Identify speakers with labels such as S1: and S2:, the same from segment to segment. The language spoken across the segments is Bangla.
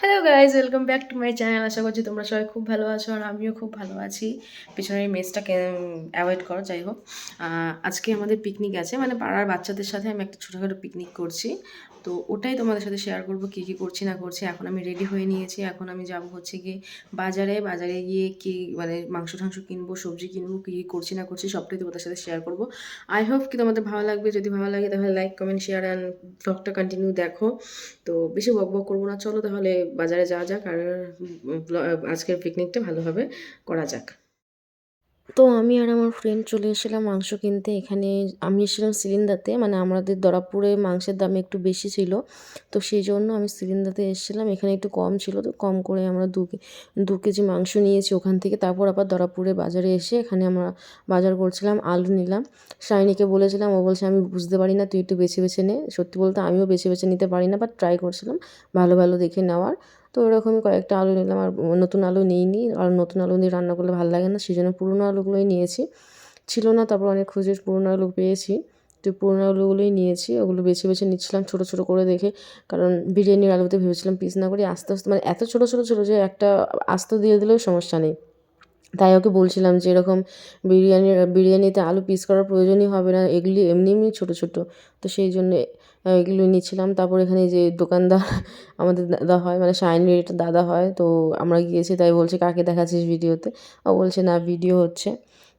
S1: Hello guys welcome back to my channel আশা করছি তোমরা সবাই খুব ভালো আছো আর আমিও খুব ভালো আছি। পিছনের মেসটাকে অ্যাভয়েড করো, যাই হোক। আজকে আমাদের পিকনিক আছে। মানে পাড়ার বাচ্চাদের সাথে আমি একটা ছোটোখাটো পিকনিক করছি। তো ওটাই তোমাদের সাথে শেয়ার করব, কী কী করছি, না করছি। এখন আমি রেডি হয়ে নিয়েছি। এখন আমি যাব হচ্ছে গিয়ে বাজারে। বাজারে গিয়ে কি মানে মাংস টাংস কিনবো, সবজি কিনবো, কী কী করছি, না করছি, সবটাই তোমাদের সাথে শেয়ার করব। আই হোপ কি তোমাদের ভালো লাগবে। যদি ভালো লাগে তাহলে লাইক কমেন্ট শেয়ার অ্যান্ড ব্লগটা কন্টিনিউ দেখো। তো বেশি বক বক করব না। চলো তাহলে বাজারে যাওয়া যাক আর আজকের পিকনিকটা ভালোভাবে করা যাক। তো আমি আর আমার ফ্রেন্ড চলে এসেছিলাম মাংস কিনতে। এখানে আমি এসেছিলাম সিলিন্ডারতে মানে আমাদের দরাপুরে মাংসের দাম একটু বেশি ছিল। তো সেই জন্য আমি সিলিন্ডারতে এসেছিলাম। এখানে একটু কম ছিল, তো কম করে আমরা দু দু কেজি মাংস নিয়েছি ওখান থেকে। তারপর আবার দরাপুরে বাজারে এসে এখানে আমরা বাজার করছিলাম, আলু নিলাম। শাইনিকে বলেছিলাম, ও বলছে, আমি বুঝতে পারি না, তুই একটু বেছে বেছে নে। সত্যি বলতে আমিও বেছে বেছে নিতে পারি না বাট ট্রাই করছিলাম ভালো ভালো দেখে নেওয়ার। তো ওরকমই কয়েকটা আলু নিলাম। আর নতুন আলু নিইনি, আর নতুন আলু দিয়ে রান্না করলে ভালো লাগে না সেই জন্য পুরোনো আলুগুলোই নিয়েছি। ছিল না, তারপর অনেক খুঁজে পুরোনো আলু পেয়েছি। তো পুরোনো আলুগুলোই নিয়েছি, ওগুলো বেছে বেছে নিচ্ছিলাম, ছোটো ছোটো করে দেখে। কারণ বিরিয়ানির আলুতে ভেবেছিলাম পিস না করে, আস্তে আস্তে মানে এত ছোটো ছোটো ছোটো যে একটা আস্ত দিয়ে দিলেও সমস্যা নেই। তাই ওকে বলছিলাম যে এরকম বিরিয়ানির, বিরিয়ানিতে আলু পিস করার প্রয়োজনই হবে না, এগুলি এমনি এমনি ছোটো ছোটো। তো সেই জন্যে এগুলো নিচ্ছিলাম। তারপর এখানে যে দোকানদার আমাদের দাদা হয় মানে শাইনির এটা দাদা হয় তো আমরা গিয়েছি তাই বলছে কাকে দেখাচ্ছিস ভিডিওতে? ও বলছে না ভিডিও হচ্ছে।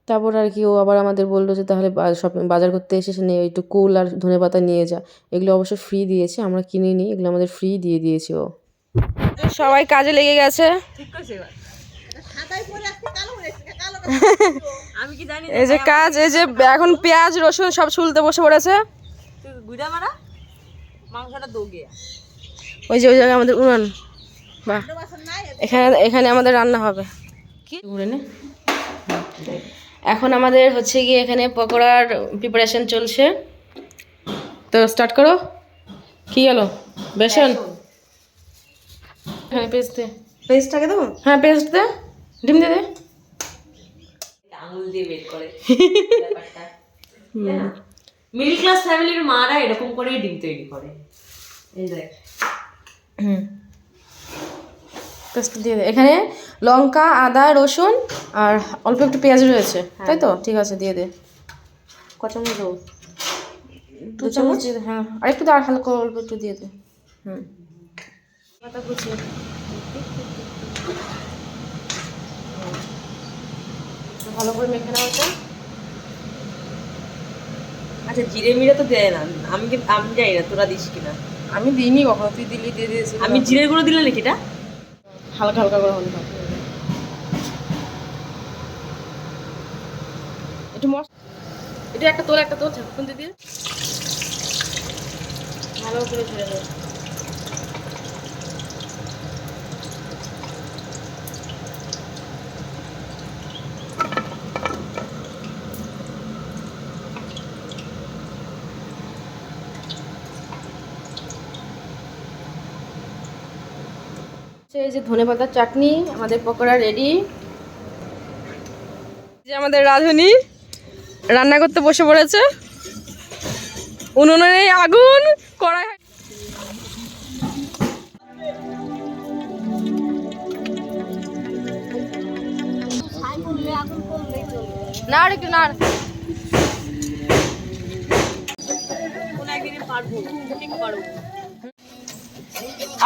S1: তারপর আর কি ও আবার আমাদের বলল যে তাহলে শপিং বাজার করতে এসে সে নিয়ে একটু কুল আর ধনে পাতা নিয়ে যা। এগুলো অবশ্য ফ্রি দিয়েছে আমরা কিনে নিই এগুলো আমাদের ফ্রি দিয়ে দিয়েছে ও। সবাই কাজে লেগে গেছে।
S2: আমি কি জানি
S1: এই যে কাজ এই যে এখন পেঁয়াজ রসুন সব ছুলতে বসে পড়েছে।
S2: মারা? মাংসটা দোগে।
S1: ওই যে ওই জায়গায় আমাদের উনান। বাহ। এখানে এখানে আমাদের রান্না হবে। কি? ঘুরে নে। এখন আমাদের হচ্ছে গিয়ে এখানে পকোড়ার প্রিপারেশন চলছে। তো স্টার্ট করো। কি গেলো বেসন? হ্যাঁ পেস্ট দে।
S2: পেস্টটাকে দেবো?
S1: হ্যাঁ পেস্ট দে। ডিম দে দে।
S2: আঙুল দিয়ে বের করে। মিডল ক্লাস ফ্যামিলির মারা এরকম করেই ডিম তৈরি করে। এই দেখ
S1: হুম। পেস্ট দিয়ে দে। এখানে লঙ্কা আদা রসুন আর অল্প একটু পেঁয়াজ রয়েছে। তাই তো? ঠিক আছে দিয়ে দে।
S2: কত চামচ দেবো
S1: দু। চামচ হ্যাঁ। আর একটু আর হালকা অল্প একটু দিয়ে দে। হুম। পাতা ভালো করে মেখে নেওয়া
S2: আচ্ছা জিরে মিরা তো দেয় না। আমি আমি জানি না তোরা দিস কিনা।
S1: আমি দিইনি কখনো তুই দিলি দিয়ে দিয়েছি
S2: আমি জিরে গুঁড়ো দিলে নাকি এটা?
S1: হালকা হালকা করে হলুদ। একটু মশ এটা একটা তোর একটা তোর ছাপুন দিয়ে দিয়ে ভালো করে ছেড়ে দেবো এই যে ধনে পাতার চাটনি, আমাদের পকোড়া রেডি যে আমাদের রাঁধুনি, রান্না করতে বসে পড়েছে। উনুনে আগুন, কড়াই না একটু না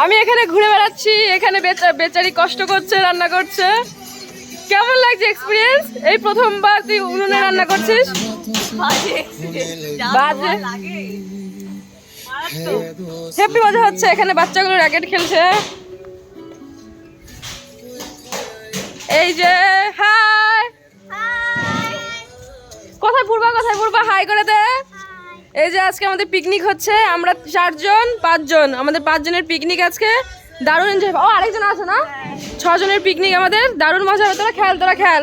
S1: আমি এখানে ঘুরে বেড়াচ্ছি এখানে বেচা- বেচারি কষ্ট করছে রান্না করছে। কেমন লাগছে এক্সপিরিয়েন্স এই প্রথমবার তুই উনুনে রান্না করছিস? বাজে হ্যাপি মজা হচ্ছে এখানে বাচ্চাগুলো র্যাকেট খেলছে। এই যে হাই কোথায় পূর্বা কোথায় পূর্বা হাই করে দে। এই যে আজকে আমাদের পিকনিক হচ্ছে, আমরা চারজন, পাঁচজন, আমাদের পাঁচজনের পিকনিক আজকে দারুণ এনজয় ও, আরেকজন আছে না? ছজনের পিকনিক আমাদের, দারুণ মজা হবে। তোরা খেল তোরা খেল।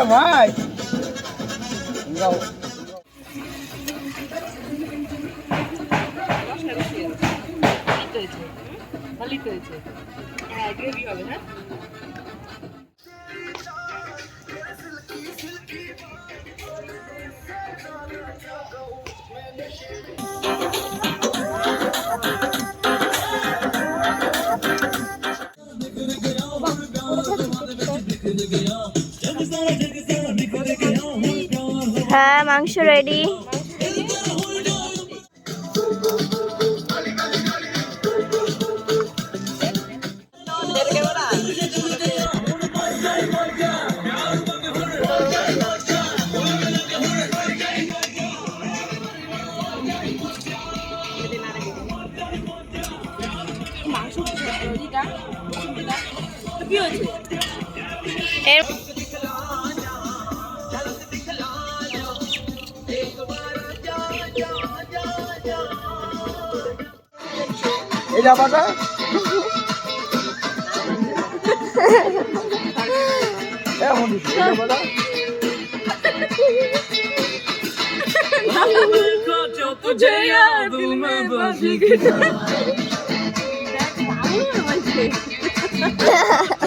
S3: এটা ভাই।
S2: তো হয়েছে হ্যাঁ গ্রেভি হবে হ্যাঁ?
S4: মাংস রেডি
S3: এটা বাটা এখন এটা বাটা
S5: जो तुझे याद में बस
S4: হ্যাঁ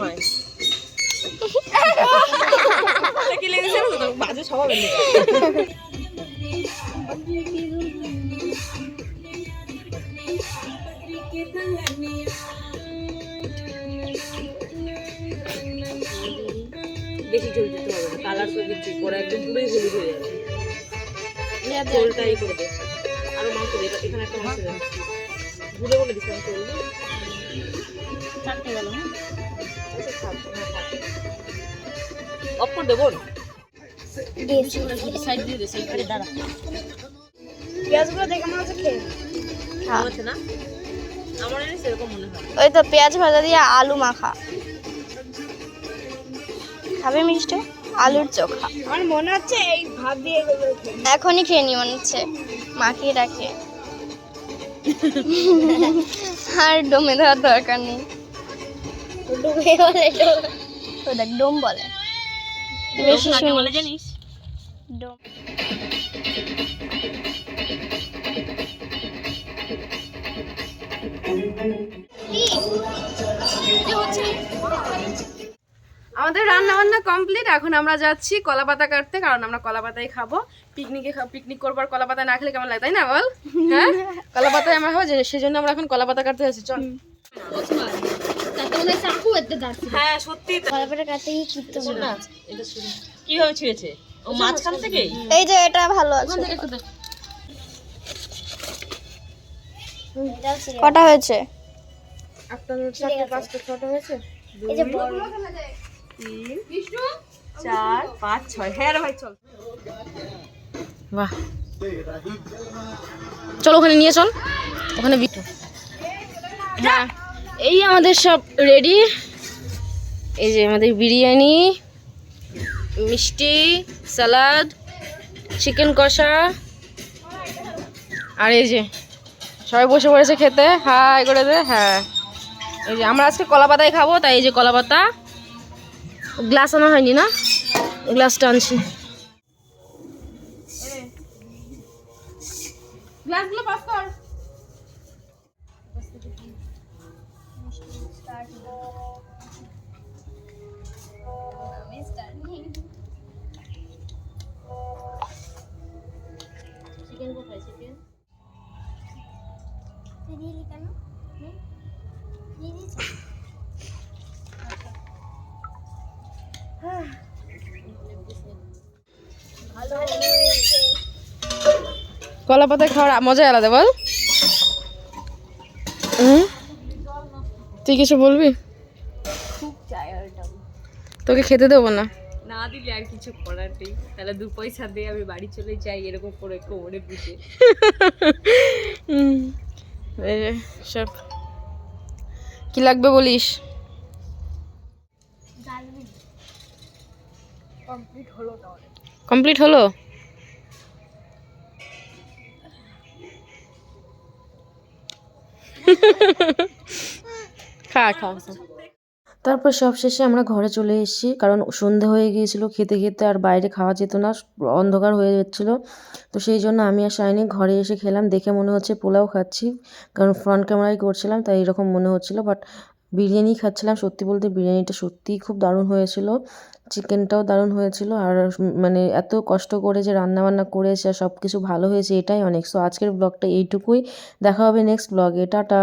S2: মায় কি লেগেছে না বাজে স্বভাব বেশি ঝোল দিতে হবে না। কালার তো দিচ্ছি পরে একদম পুরোই হলুদ হয়ে যাবে। ঝোলটাই করে দে আরও মাংস দে এবার এখানে একটা মাংস দে ঘুরে বলে দিচ্ছি মাংসগুলো চারটে গেল হ্যাঁ? অফ করে দেবো সাইড দিয়ে দে সাইড দিয়ে দাঁড়া।
S4: পেঁয়াজগুলো দেখে মনে হচ্ছে খেয়ে
S2: ভালো না? আমার সেরকম মনে হয়।
S4: ওই তো পেঁয়াজ ভাজা দিয়ে আলু মাখা। খাবে মিষ্টি? আলুর চোখা। আমার মনে হচ্ছে এই ভাত দিয়ে এখনই খেয়ে নি মনে হচ্ছে। মাখিয়ে রাখে। আর ডোমে দেওয়ার দরকার নেই। ডোমে বলে তো দেখ ডোম বলে। বেশি
S2: বলে জানিস।
S4: ডোম।
S1: আমাদের রান্না বান্না কমপ্লিট এখন আমরা যাচ্ছি কলা পাতা কাটতে কারণ আমরা কলা পাতাই খাব। পিকনিকে পিকনিক করবার কলা পাতা না খেলে কেমন লাগে তাই না বল? হ্যাঁ? কলা পাতায় আমরা খাব যে- সেজন্য আমরা এখন কলা পাতা কাটতে যাচ্ছি চল।
S2: হ্যাঁ সত্যি
S4: গল্পটা কাটতে গিয়ে চিত্ত
S2: না এটা শুনি। কীভাবে ছিঁড়েছে ও মাঝখান থেকেই?
S4: এই যে এটা ভালো আছে। কটা হয়েছে?
S1: একটা চারটে পাঁচটা ছটা হয়েছে।
S4: এই যে বড়
S2: চার পাঁচ ছয়। হ্যাঁ ভাই চল।
S1: বাহ। চলো ওখানে নিয়ে চল। ওখানে বিটু হ্যাঁ। এই আমাদের সব রেডি এই যে আমাদের বিরিয়ানি, মিষ্টি স্যালাড চিকেন কষা। আর এই যে, সবাই বসে পড়েছে খেতে। হাই করে দে হ্যাঁ। এই যে আমরা আজকে কলা পাতায় খাব, তাই এই যে কলা পাতা। গ্লাস আনা হয়নি না? গ্লাসটা আনছি। গ্লাসগুলো পাস কর। কলা পাতায় খাওয়ার মজাই আলাদা বল। হুম? তুই কিছু বলবি? তোকে খেতে দেবো না?
S2: না দিলে আর কিছু করার নেই। তাহলে দু পয়সা দিয়ে আমি বাড়ি চলে যাই এরকম করে কোমরে বুঝে
S1: সব। কি লাগবে বলিস? কমপ্লিট হলো খা খা। তারপর সব শেষে আমরা ঘরে চলে এসেছি, কারণ সন্ধে হয়ে গিয়েছিল, খেতে খেতে আর বাইরে খাওয়া যেত না, অন্ধকার হয়ে যাচ্ছিল। তো সেই জন্য আমি আর শাইনি ঘরে এসে খেলাম, দেখে মনে হচ্ছে পোলাও খাচ্ছি, কারণ ফ্রন্ট ক্যামেরায় করছিলাম, তাই এরকম মনে হচ্ছিল বাট বিরিয়ানি খাচ্ছিলাম, সত্যি বলতে বিরিয়ানিটা সত্যিই খুব দারুণ হয়েছিল। চিকেনটাও দারুণ হয়েছিল আর মানে এত কষ্ট করে যে রান্না বান্না করেছে আর সব কিছু ভালো হয়েছে এটাই অনেক। সো আজকের ব্লগটা এইটুকুই। দেখা হবে নেক্সট ব্লগে টাটা।